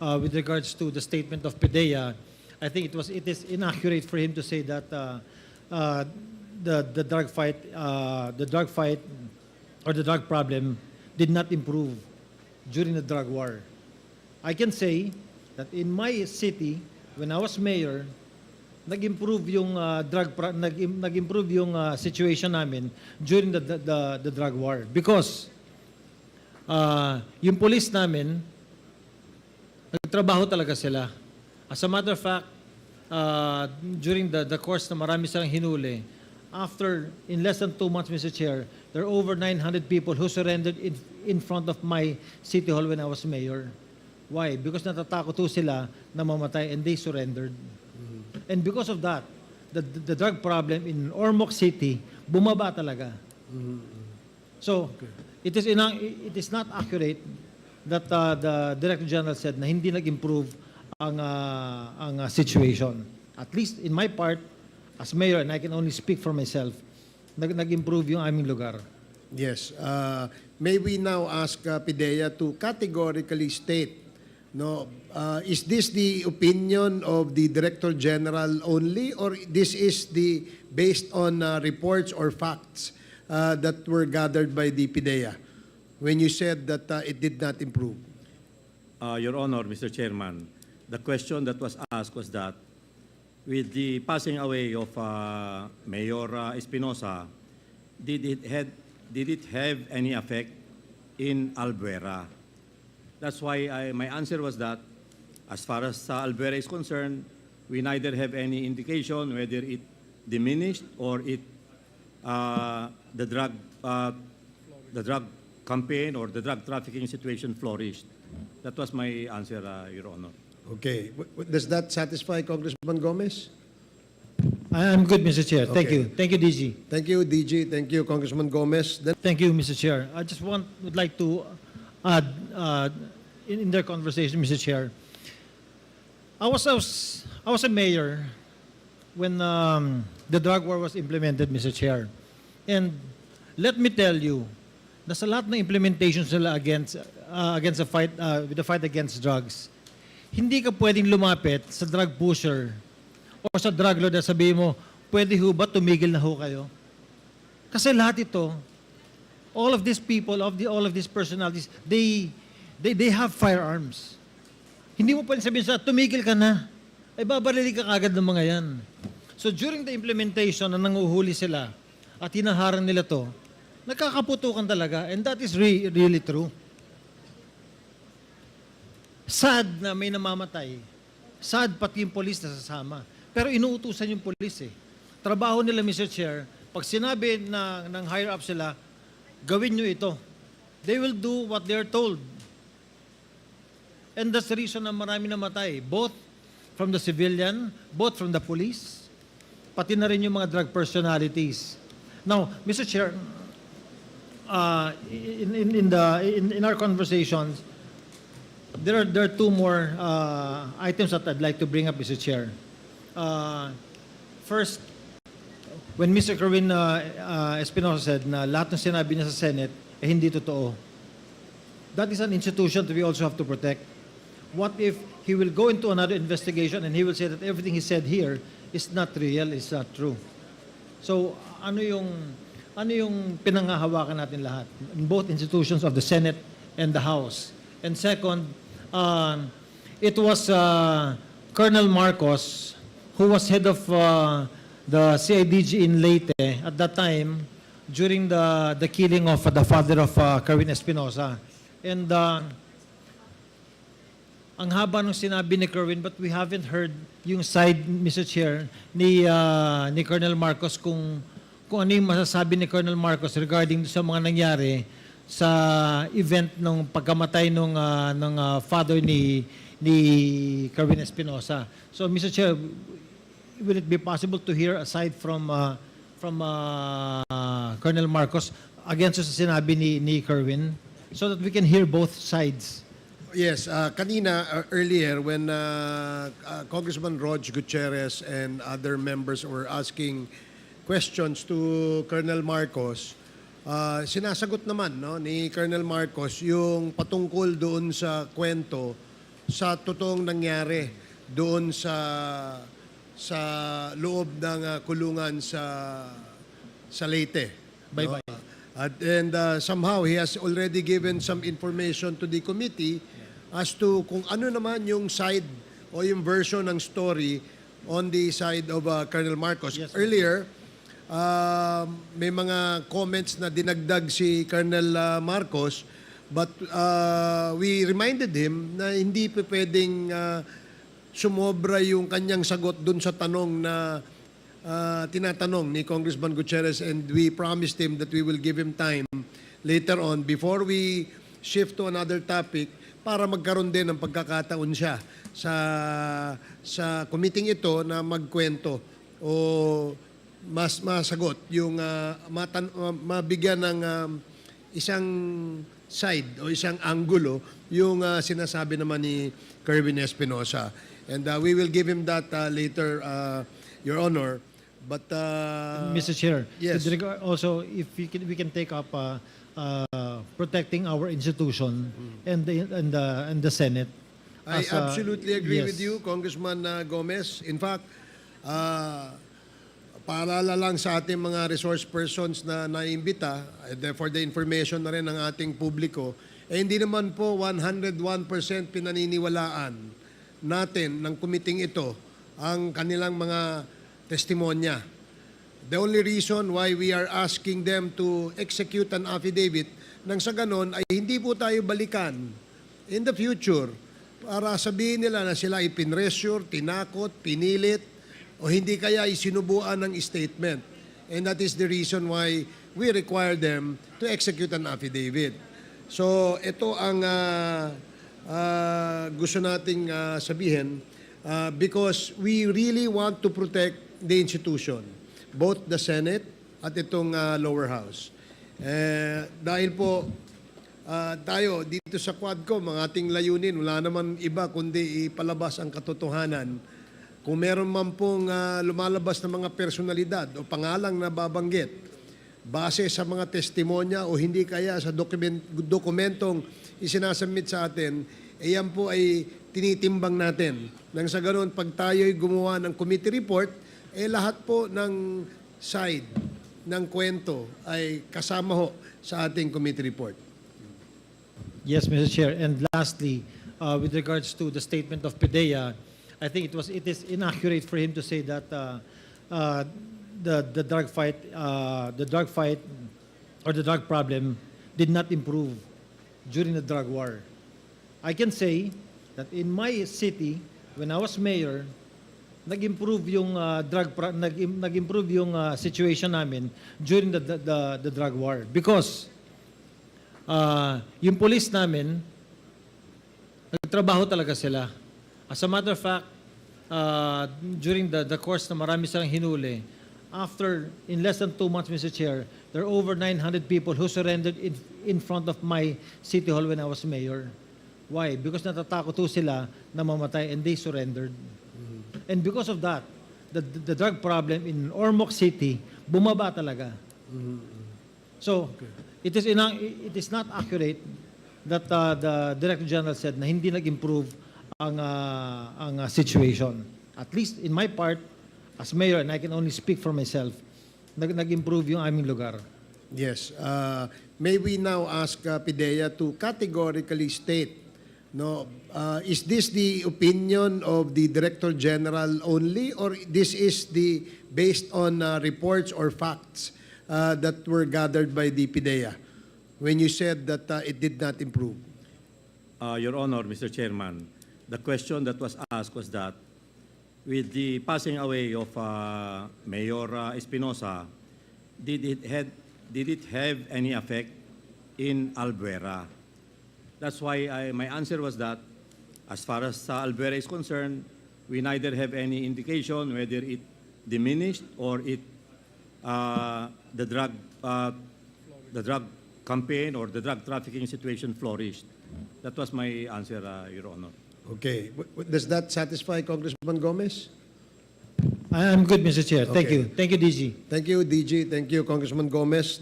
uh, with regards to the statement of Pedea, I think it was it is inaccurate for him to say that uh, uh, the the drug fight uh, the drug fight or the drug problem did not improve during the drug war. I can say that in my city, when I was mayor, nag-improve yung uh, drug pro- nag- nag-improve yung uh, situation namin during the, the the the drug war because uh, yung police namin nagtrabaho talaga sila. As a matter of fact, uh, during the, the course na marami silang hinuli, after, in less than two months, Mr. Chair, there are over 900 people who surrendered in, in front of my city hall when I was mayor. Why? Because natatakot ho sila na mamatay and they surrendered. And because of that, the, the drug problem in Ormoc City, bumaba talaga. So, it is ina- it is not accurate that uh, the Director General said na hindi nag-improve ang uh, ang uh, situation. At least in my part as mayor and I can only speak for myself, nag- nag-improve yung aming lugar. Yes. Uh, may we now ask uh, Pidea to categorically state, no, uh, is this the opinion of the Director General only, or this is the based on uh, reports or facts uh, that were gathered by the Pidea when you said that uh, it did not improve? Uh, Your Honor, Mr. Chairman, the question that was asked was that with the passing away of uh, Mayor uh, Espinosa, did it, had, did it have any effect in Albuera? That's why I, my answer was that as far as uh, Albuera is concerned, we neither have any indication whether it diminished or it uh, the drug uh, the drug campaign or the drug trafficking situation flourished. That was my answer, uh, Your Honor. Okay. W- w- Does that satisfy Congressman Gomez? I- I'm good, Mr. Chair. Thank Okay. you. Thank you, DG. Thank you, DG. Thank you, Congressman Gomez. Then Thank you, Mr. Chair. I just want, would like to add, uh, in, in their conversation, Mr. Chair, I was, I was, I was a mayor when um, the drug war was implemented, Mr. Chair. And let me tell you, na sa lahat ng implementations nila against, uh, against the fight, uh, with the fight against drugs, hindi ka pwedeng lumapit sa drug pusher o sa drug lord na sabihin mo, pwede ho ba tumigil na ho kayo? Kasi lahat ito, all of these people, of the, all of these personalities, they, they, they have firearms. Hindi mo pwedeng sabihin sa, tumigil ka na. Ay babarili ka kagad ng mga yan. So during the implementation na nanguhuli sila at hinaharang nila to, nagkakaputukan talaga and that is re- really true. Sad na may namamatay. Sad pati yung polis na sasama. Pero inuutusan yung polis eh. Trabaho nila, Mr. Chair, pag sinabi na, ng higher up sila, gawin nyo ito. They will do what they're told. And that's the reason na marami namatay. Both from the civilian, both from the police, pati na rin yung mga drug personalities. Now, Mr. Chair, uh, in, in, in, the, in, in our conversations, there are, there are two more uh, items that I'd like to bring up, Mr. Chair. Uh, first, when Mr. Kerwin uh, uh, Espinosa said na lahat ng sinabi niya sa Senate eh hindi totoo. That is an institution that we also have to protect. What if he will go into another investigation and he will say that everything he said here is not real, is not true. So, ano yung ano yung pinangahawakan natin lahat in both institutions of the Senate and the House. And second, um, it was uh, Colonel Marcos who was head of uh, the CIDG in Leyte at that time during the the killing of the father of uh, Kerwin Espinosa. And uh, ang haba ng sinabi ni Kerwin but we haven't heard yung side, Mr. Chair, ni, uh, ni Colonel Marcos kung, kung ano yung masasabi ni Colonel Marcos regarding sa mga nangyari sa event ng pagkamatay ng ng uh, father ni ni Kerwin Espinosa. So Mr. Chair, will it be possible to hear aside from uh, from uh, Colonel Marcos against sa sinabi ni ni Kerwin so that we can hear both sides? Yes, uh, kanina uh, earlier when uh, uh, Congressman Rog Gutierrez and other members were asking questions to Colonel Marcos, uh, sinasagot naman no ni Colonel Marcos yung patungkol doon sa kwento sa totoong nangyari doon sa sa loob ng ah, kulungan sa sa Leyte. Bye-bye. No? At and uh, somehow he has already given some information to the committee as to kung ano naman yung side o yung version ng story on the side of uh, Colonel Marcos. Yes. Earlier, uh, may mga comments na dinagdag si Colonel uh, Marcos but uh, we reminded him na hindi pa pwedeng uh, sumobra yung kanyang sagot dun sa tanong na uh, tinatanong ni Congressman Gutierrez and we promised him that we will give him time later on before we shift to another topic para magkaroon din ng pagkakataon siya sa sa committee ito na magkwento o mas masagot yung uh, matan, uh, mabigyan ng um, isang side o isang angulo yung uh, sinasabi naman ni Kerwin Espinosa. And uh, we will give him that uh, later, uh, Your Honor. But uh, Mr. Chair, yes. also, if we can, we can take up uh, uh, protecting our institution and the, and the, and the Senate. I as, uh, absolutely agree yes. with you, Congressman uh, Gomez. In fact, uh, paalala lang sa ating mga resource persons na naimbita, eh, for the information na rin ng ating publiko, eh hindi naman po 101% pinaniniwalaan natin ng kumiting ito ang kanilang mga testimonya. The only reason why we are asking them to execute an affidavit nang sa ganon ay hindi po tayo balikan in the future para sabihin nila na sila ay pinressure, tinakot, pinilit, o hindi kaya isinubuan ng statement. And that is the reason why we require them to execute an affidavit. So ito ang ah, ah, gusto nating ah, sabihin ah, because we really want to protect the institution, both the Senate at itong ah, lower house. Eh, dahil po Ah, tayo dito sa Quadcom, ang ating layunin, wala naman iba kundi ipalabas ang katotohanan. Kung meron man pong ah, lumalabas na mga personalidad o pangalang na babanggit, base sa mga testimonya o hindi kaya sa dokument, dokumentong isinasubmit sa atin, eh yan po ay tinitimbang natin. Nang sa ganoon, pag tayo'y gumawa ng committee report, eh lahat po ng side ng kwento ay kasama ho sa ating committee report. Yes, Mr. Chair. And lastly, uh, with regards to the statement of PDEA, I think it was it is inaccurate for him to say that uh, uh, the the drug fight uh, the drug fight or the drug problem did not improve during the drug war. I can say that in my city, when I was mayor, nag-improve yung uh, drug pro- nag- nag-improve yung uh, situation namin during the, the the the drug war because uh, yung police namin, nagtrabaho talaga sila. As a matter of fact, uh, during the, the course na marami silang hinuli, after, in less than two months, Mr. Chair, there are over 900 people who surrendered in, in front of my city hall when I was mayor. Why? Because natatakot ho sila na mamatay and they surrendered. And because of that, the, the drug problem in Ormoc City, bumaba talaga. So, it is ina- it is not accurate that uh, the Director General said na hindi nag-improve ang uh, ang uh, situation. At least in my part as mayor and I can only speak for myself, nag- nag-improve yung aming lugar. Yes. Uh, may we now ask uh, PIDEA to categorically state, no, uh, is this the opinion of the Director General only or this is the based on uh, reports or facts uh, that were gathered by the PIDEA when you said that uh, it did not improve? Uh, Your Honor, Mr. Chairman, the question that was asked was that with the passing away of uh, Mayor uh, Espinosa, did it had did it have any effect in Albuera? That's why I, my answer was that as far as uh, Albuera is concerned, we neither have any indication whether it diminished or it uh, the drug uh, the drug campaign or the drug trafficking situation flourished. That was my answer, uh, Your Honor. Okay. W- Does that satisfy Congressman Gomez? I- I'm good, Mr. Chair. Thank Okay. you. Thank you, DG. Thank you, DG. Thank you, Congressman Gomez.